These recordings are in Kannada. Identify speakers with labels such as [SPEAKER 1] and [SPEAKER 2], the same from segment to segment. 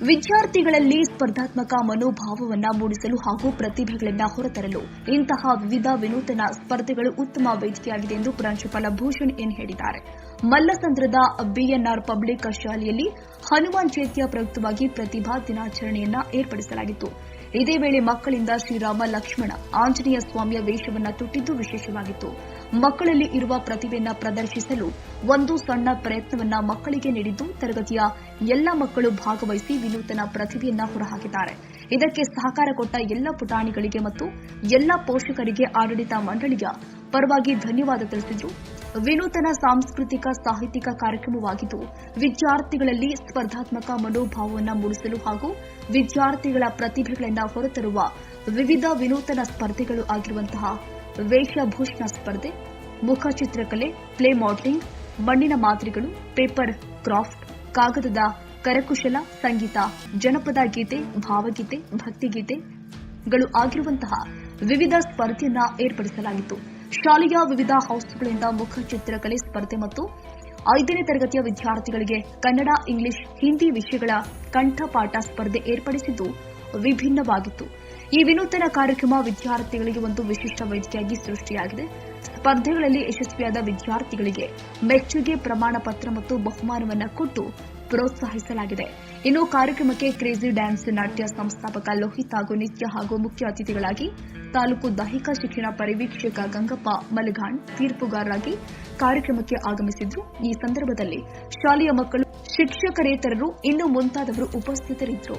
[SPEAKER 1] ವಿದ್ಯಾರ್ಥಿಗಳಲ್ಲಿ ಸ್ಪರ್ಧಾತ್ಮಕ ಮನೋಭಾವವನ್ನು ಮೂಡಿಸಲು ಹಾಗೂ ಪ್ರತಿಭೆಗಳನ್ನು ಹೊರತರಲು ಇಂತಹ ವಿವಿಧ ವಿನೂತನ ಸ್ಪರ್ಧೆಗಳು ಉತ್ತಮ ವೇದಿಕೆಯಾಗಿದೆ ಎಂದು ಪ್ರಾಂಶುಪಾಲ ಭೂಷಣ್ ಎನ್ ಹೇಳಿದ್ದಾರೆ. ಮಲ್ಲಸಂದ್ರದ ಬಿಎನ್ಆರ್ ಪಬ್ಲಿಕ್ ಶಾಲೆಯಲ್ಲಿ ಹನುಮಾನ್ ಜಯಂತಿಯ ಪ್ರಯುಕ್ತವಾಗಿ ಪ್ರತಿಭಾ ದಿನಾಚರಣೆಯನ್ನ ಏರ್ಪಡಿಸಲಾಗಿತ್ತು. ಇದೇ ವೇಳೆ ಮಕ್ಕಳಿಂದ ಶ್ರೀರಾಮ ಲಕ್ಷ್ಮಣ ಆಂಜನೇಯ ಸ್ವಾಮಿಯ ವೇಷವನ್ನು ತೊಟ್ಟಿದ್ದು ವಿಶೇಷವಾಗಿತ್ತು. ಮಕ್ಕಳಲ್ಲಿ ಇರುವ ಪ್ರತಿಭೆಯನ್ನ ಪ್ರದರ್ಶಿಸಲು ಒಂದು ಸಣ್ಣ ಪ್ರಯತ್ನವನ್ನ ಮಕ್ಕಳಿಗೆ ನೀಡಿದ್ದು, ತರಗತಿಯ ಎಲ್ಲ ಮಕ್ಕಳು ಭಾಗವಹಿಸಿ ವಿನೂತನ ಪ್ರತಿಭೆಯನ್ನ ಹೊರಹಾಕಿದ್ದಾರೆ. ಇದಕ್ಕೆ ಸಹಕಾರ ಕೊಟ್ಟ ಎಲ್ಲ ಪುಟಾಣಿಗಳಿಗೆ ಮತ್ತು ಎಲ್ಲ ಪೋಷಕರಿಗೆ ಆಡಳಿತ ಮಂಡಳಿಯ ಪರವಾಗಿ ಧನ್ಯವಾದ ತಿಳಿಸಿದ್ರು ವಿನೂತನ ಸಾಂಸ್ಕೃತಿಕ ಸಾಹಿತ್ಯಿಕ ಕಾರ್ಯಕ್ರಮವಾಗಿದ್ದು, ವಿದ್ಯಾರ್ಥಿಗಳಲ್ಲಿ ಸ್ಪರ್ಧಾತ್ಮಕ ಮನೋಭಾವವನ್ನು ಮೂಡಿಸಲು ಹಾಗೂ ವಿದ್ಯಾರ್ಥಿಗಳ ಪ್ರತಿಭೆಗಳನ್ನು ಹೊರತರುವ ವಿವಿಧ ವಿನೂತನ ಸ್ಪರ್ಧೆಗಳು ಆಗಿರುವಂತಹ ವೇಷಭೂಷಣ ಸ್ಪರ್ಧೆ ಮುಖಚಿತ್ರಕಲೆ ಪ್ಲೇ ಮಾಡಲಿಂಗ್, ಮಣ್ಣಿನ ಮಾದರಿಗಳು, ಪೇಪರ್ ಕ್ರಾಫ್ಟ್, ಕಾಗದದ ಕರಕುಶಲ, ಸಂಗೀತ, ಜನಪದ ಗೀತೆ, ಭಾವಗೀತೆ, ಭಕ್ತಿಗೀತೆಗಳು ಆಗಿರುವಂತಹ ವಿವಿಧ ಸ್ಪರ್ಧೆಯನ್ನ ಏರ್ಪಡಿಸಲಾಗಿತ್ತು. ಶಾಲೆಯ ವಿವಿಧ ಹೌಸ್ಗಳಿಂದ ಮುಖ ಚಿತ್ರಕಲೆ ಸ್ಪರ್ಧೆ ಮತ್ತು ಐದನೇ ತರಗತಿಯ ವಿದ್ಯಾರ್ಥಿಗಳಿಗೆ ಕನ್ನಡ, ಇಂಗ್ಲಿಷ್, ಹಿಂದಿ ವಿಷಯಗಳ ಕಂಠಪಾಠ ಸ್ಪರ್ಧೆ ಏರ್ಪಡಿಸಿದ್ದು ವಿಭಿನ್ನವಾಗಿತ್ತು. ಈ ವಿನೂತನ ಕಾರ್ಯಕ್ರಮ ವಿದ್ಯಾರ್ಥಿಗಳಿಗೆ ಒಂದು ವಿಶಿಷ್ಟ ವೇದಿಕೆಯಾಗಿ ಸೃಷ್ಟಿಯಾಗಿದೆ. ಸ್ಪರ್ಧೆಗಳಲ್ಲಿ ಯಶಸ್ವಿಯಾದ ವಿದ್ಯಾರ್ಥಿಗಳಿಗೆ ಮೆಚ್ಚುಗೆ ಪ್ರಮಾಣ ಪತ್ರ ಮತ್ತು ಬಹುಮಾನವನ್ನು ಕೊಟ್ಟು ಪ್ರೋತ್ಸಾಹಿಸಲಾಗಿದೆ. ಇನ್ನು ಕಾರ್ಯಕ್ರಮಕ್ಕೆ ಕ್ರೇಜಿ ಡ್ಯಾನ್ಸ್ ನಾಟ್ಯ ಸಂಸ್ಥಾಪಕ ಲೋಹಿತ್ ಹಾಗೂ ನಿತ್ಯ ಹಾಗೂ ಮುಖ್ಯ ಅತಿಥಿಗಳಾಗಿ ತಾಲೂಕು ದೈಹಿಕ ಶಿಕ್ಷಣ ಪರಿವೀಕ್ಷಕ ಗಂಗಪ್ಪ ಮಲಘಾಣ್ ತೀರ್ಪುಗಾರರಾಗಿ ಕಾರ್ಯಕ್ರಮಕ್ಕೆ ಆಗಮಿಸಿದ್ರು. ಈ ಸಂದರ್ಭದಲ್ಲಿ ಶಾಲೆಯ ಮಕ್ಕಳು, ಶಿಕ್ಷಕರೇತರರು, ಇನ್ನು ಮುಂತಾದವರು ಉಪಸ್ಥಿತರಿದ್ದರು.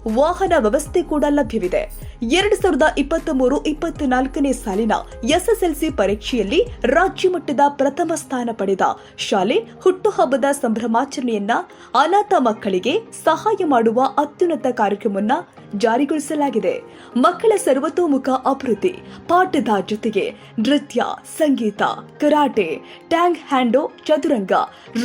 [SPEAKER 2] ವಾಹನ ವ್ಯವಸ್ಥೆ ಕೂಡ ಲಭ್ಯವಿದೆ. ಎರಡು ಸಾವಿರದ ಇಪ್ಪತ್ತ್ ಮೂರು ಇಪ್ಪತ್ನಾಲ್ಕನೇ ಸಾಲಿನ ಎಸ್ಎಸ್ಎಲ್ಸಿ ಪರೀಕ್ಷೆಯಲ್ಲಿ ರಾಜ್ಯ ಮಟ್ಟದ ಪ್ರಥಮ ಸ್ಥಾನ ಪಡೆದ ಶಾಲೆ ಹುಟ್ಟುಹಬ್ಬದ ಸಂಭ್ರಮಾಚರಣೆಯನ್ನ ಅನಾಥ ಮಕ್ಕಳಿಗೆ ಸಹಾಯ ಮಾಡುವ ಅತ್ಯುನ್ನತ ಕಾರ್ಯಕ್ರಮವನ್ನ ಜಾರಿಗೊಳಿಸಲಾಗಿದೆ. ಮಕ್ಕಳ ಸರ್ವತೋಮುಖ ಅಭಿವೃದ್ಧಿ, ಪಾಠದ ಜೊತೆಗೆ ನೃತ್ಯ, ಸಂಗೀತ, ಕರಾಟೆ ಟ್ಯಾಂಗ್ ಹ್ಯಾಂಡೋ, ಚದುರಂಗ,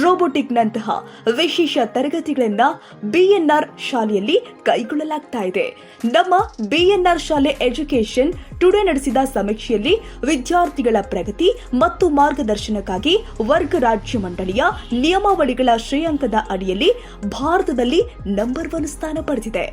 [SPEAKER 2] ರೋಬೋಟಿಕ್ನಂತಹ ವಿಶೇಷ ತರಗತಿಗಳನ್ನ ಬಿಎನ್ಆರ್ ಶಾಲೆಯಲ್ಲಿ ಕೈಗೊಳ್ಳಲಾಗ್ತಾ ಇದೆ. ನಮ್ಮ ಬಿಎನ್ಆರ್ ಶಾಲೆ ಎಜುಕೇಶನ್ ಟುಡೇ ನಡೆಸಿದ ಸಮೀಕ್ಷೆಯಲ್ಲಿ ವಿದ್ಯಾರ್ಥಿಗಳ ಪ್ರಗತಿ ಮತ್ತು ಮಾರ್ಗದರ್ಶನಕ್ಕಾಗಿ ವರ್ಗ ರಾಜ್ಯ ಮಂಡಳಿಯ ನಿಯಮಾವಳಿಗಳ ಶ್ರೇಯಾಂಕದ ಅಡಿಯಲ್ಲಿ ಭಾರತದಲ್ಲಿ ನಂಬರ್ ಒನ್ ಸ್ಥಾನ ಪಡೆದಿದೆ.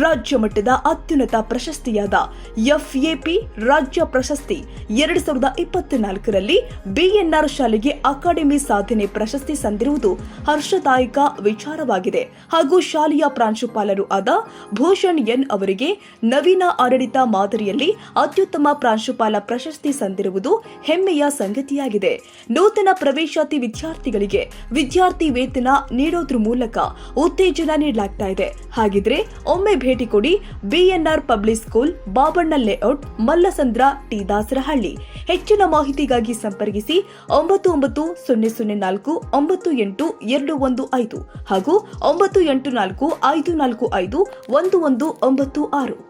[SPEAKER 2] ರಾಜ್ಯ ಮಟ್ಟದ ಅತ್ಯುನ್ನತ ಪ್ರಶಸ್ತಿಯಾದ ಎಫ್ಎಪಿ ರಾಜ್ಯ ಪ್ರಶಸ್ತಿ ಎರಡು ಸಾವಿರದ ಇಪ್ಪತ್ನಾಲ್ಕರಲ್ಲಿ ಬಿಎನ್ಆರ್ ಶಾಲೆಗೆ ಅಕಾಡೆಮಿ ಸಾಧನೆ ಪ್ರಶಸ್ತಿ ಸಂದಿರುವುದು ಹರ್ಷದಾಯಕ ವಿಚಾರವಾಗಿದೆ. ಹಾಗೂ ಶಾಲೆಯ ಪ್ರಾಂಶುಪಾಲರು ಆದ ಭೂಷಣ್ ಎನ್ ಅವರಿಗೆ ನವೀನ ಆಡಳಿತ ಮಾದರಿಯಲ್ಲಿ ಅತ್ಯುತ್ತಮ ಪ್ರಾಂಶುಪಾಲ ಪ್ರಶಸ್ತಿ ಸಂದಿರುವುದು ಹೆಮ್ಮೆಯ ಸಂಗತಿಯಾಗಿದೆ. ನೂತನ ಪ್ರವೇಶಾತಿ ವಿದ್ಯಾರ್ಥಿಗಳಿಗೆ ವಿದ್ಯಾರ್ಥಿ ವೇತನ ನೀಡೋದ್ರ ಮೂಲಕ ಉತ್ತೇಜನ ನೀಡಲಾಗ್ತಾ ಇದೆ. ಹಾಗಿದ್ರೆ ಒಮ್ಮೆ ಭೇಟಿ ಕೊಡಿ. BNR public school Babanna layout Mallasandra, T Dasarahalli. ಹೆಚ್ಚಿನ ಮಾಹಿತಿಗಾಗಿ ಸಂಪರ್ಕಿಸಿ ಒಂಬತ್ತು ಒಂಬತ್ತು, ಸೊನ್ನೆ ಸೊನ್ನೆ ನಾಲ್ಕು, ಒಂಬತ್ತು ಎಂಟು, ಎರಡು ಒಂದು ಐದು ಹಾಗೂ ಒಂಬತ್ತು ಎಂಟು ನಾಲ್ಕು, ಐದು ನಾಲ್ಕು ಐದು, ಒಂದು ಒಂದು ಒಂಬತ್ತು ಆರು.